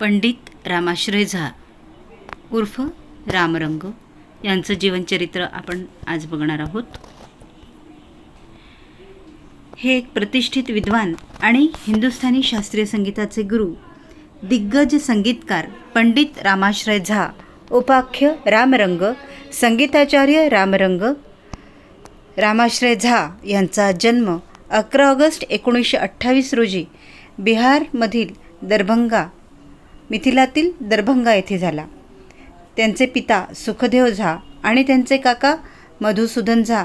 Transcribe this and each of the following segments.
पंडित रामाश्रय झा उर्फ रामरंग यांचं जीवनचरित्र आपण आज बघणार आहोत. हे एक प्रतिष्ठित विद्वान आणि हिंदुस्थानी शास्त्रीय संगीताचे गुरु दिग्गज संगीतकार पंडित रामाश्रय झा उपाख्य रामरंग संगीताचार्य रामरंग रामाश्रय झा यांचा जन्म अकरा ऑगस्ट एकोणीसशे अठ्ठावीस रोजी बिहारमधील दरभंगा मिथिलातील दरभंगा येथे झाला. त्यांचे पिता सुखदेव झा आणि त्यांचे काका मधुसूदन झा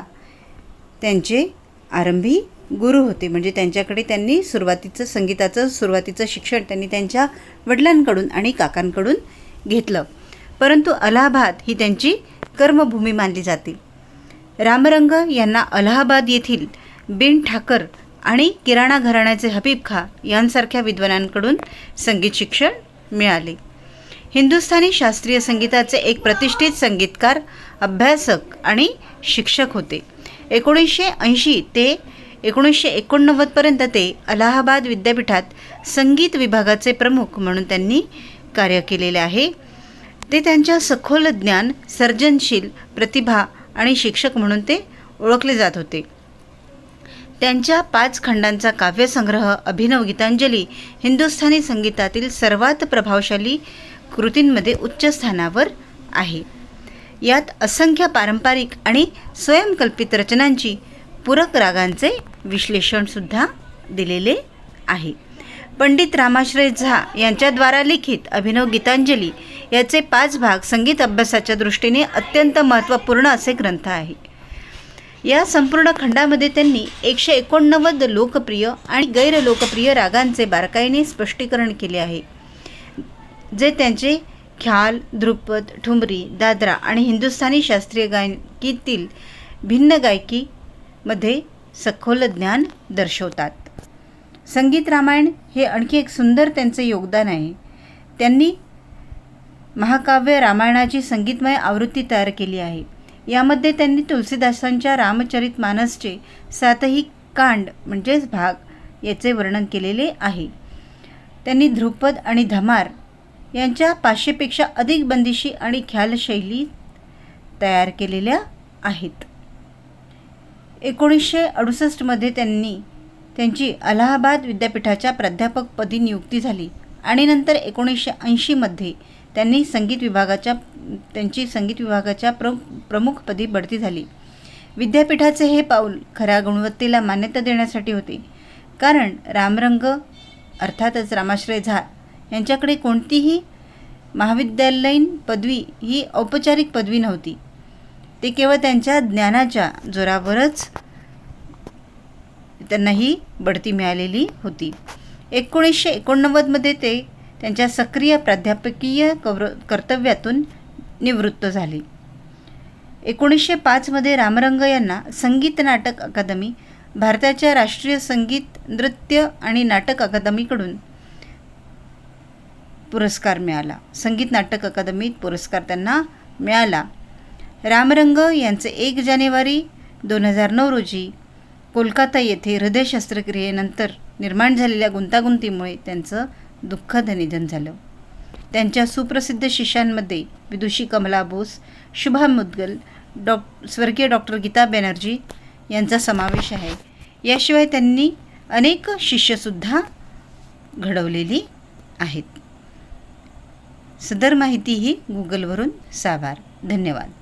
त्यांचे आरंभी गुरु होते. म्हणजे त्यांच्याकडे त्यांनी सुरुवातीचं संगीताचं सुरुवातीचं शिक्षण त्यांनी त्यांच्या वडिलांकडून आणि काकांकडून घेतलं. परंतु अलाहाबाद ही त्यांची कर्मभूमी मानली जाते. रामरंग यांना अलाहाबाद येथील बिन ठाकर आणि किराणा घराण्याचे हबीब खा यांसारख्या विद्वानांकडून संगीत शिक्षण मिळाले. हिंदुस्थानी शास्त्रीय संगीताचे एक प्रतिष्ठित संगीतकार अभ्यासक आणि शिक्षक होते. एकोणीसशे ऐंशी ते एकोणीसशे एकोणनव्वदपर्यंत ते अलाहाबाद विद्यापीठात संगीत विभागाचे प्रमुख म्हणून त्यांनी कार्य केलेले आहे. ते त्यांच्या सखोल ज्ञान सर्जनशील प्रतिभा आणि शिक्षक म्हणून ते ओळखले जात होते. त्यांच्या पाच खंडांचा काव्यसंग्रह अभिनव गीतांजली हिंदुस्थानी संगीतातील सर्वात प्रभावशाली कृतींमध्ये उच्च स्थानावर आहे. यात असंख्य पारंपरिक आणि स्वयंकल्पित रचनांची पूरक रागांचे विश्लेषणसुद्धा दिलेले आहे. पंडित रामाश्रय झा यांच्याद्वारा लिखित अभिनव गीतांजली याचे पाच भाग संगीत अभ्यासाच्या दृष्टीने अत्यंत महत्त्वपूर्ण असे ग्रंथ आहे. या संपूर्ण खंडामध्ये त्यांनी एकशे एकोणनव्वद लोकप्रिय आणि गैरलोकप्रिय रागांचे बारकाईने स्पष्टीकरण केले आहे जे त्यांचे ख्याल ध्रुपद ठुमरी दादरा आणि हिंदुस्थानी शास्त्रीय गायकीतील भिन्न गायकीमध्ये सखोल ज्ञान दर्शवतात. संगीत रामायण हे आणखी एक सुंदर त्यांचे योगदान आहे. त्यांनी महाकाव्य रामायणाची संगीतमय आवृत्ती तयार केली आहे. यामध्ये त्यांनी तुलसीदासांच्या रामचरित मानसचे सातही कांड म्हणजेच भाग याचे वर्णन केलेले आहे. त्यांनी ध्रुपद आणि धमार यांच्या पाचशेपेक्षा अधिक बंदिशी आणि ख्यालशैली तयार केलेल्या आहेत. एकोणीसशे अडुसष्टमध्ये त्यांनी त्यांची अलाहाबाद विद्यापीठाच्या प्राध्यापकपदी नियुक्ती झाली आणि नंतर एकोणीसशे ऐंशीमध्ये त्यांनी संगीत विभागाच्या त्यांची संगीत विभागाच्या प्र प्रमुखपदी बढती झाली. विद्यापीठाचे हे पाऊल खऱ्या गुणवत्तेला मान्यता देण्यासाठी होते. कारण रामरंग अर्थातच रामाश्रय झा यांच्याकडे कोणतीही महाविद्यालयीन पदवी ही औपचारिक पदवी नव्हती. ते केवळ त्यांच्या ज्ञानाच्या जोरावरच त्यांना ही बढती मिळालेली होती. एकोणीसशे एकोणनव्वदमध्ये ते त्यांच्या सक्रिय प्राध्यापकीय कौर कर्तव्यातून निवृत्त झाले. एकोणीसशे पाचमध्ये रामरंग यांना संगीत नाटक अकादमी भारताच्या राष्ट्रीय संगीत नृत्य आणि नाटक अकादमीकडून पुरस्कार मिळाला. संगीत नाटक अकादमीत पुरस्कार त्यांना मिळाला. रामरंग यांचे एक जानेवारी दोन हजार नऊ रोजी कोलकाता येथे हृदय शस्त्रक्रियेनंतर निर्माण झालेल्या गुंतागुंतीमुळे त्यांचं दुःखद निधन झालं. त्यांच्या सुप्रसिद्ध शिष्यांमध्ये विदुषी कमला बोस शुभा मुद्गल डॉ स्वर्गीय डॉक्टर गीता बॅनर्जी यांचा समावेश आहे. याशिवाय त्यांनी अनेक शिष्यसुद्धा घडवलेली आहेत. सदर माहिती ही गुगलवरून साभार. धन्यवाद.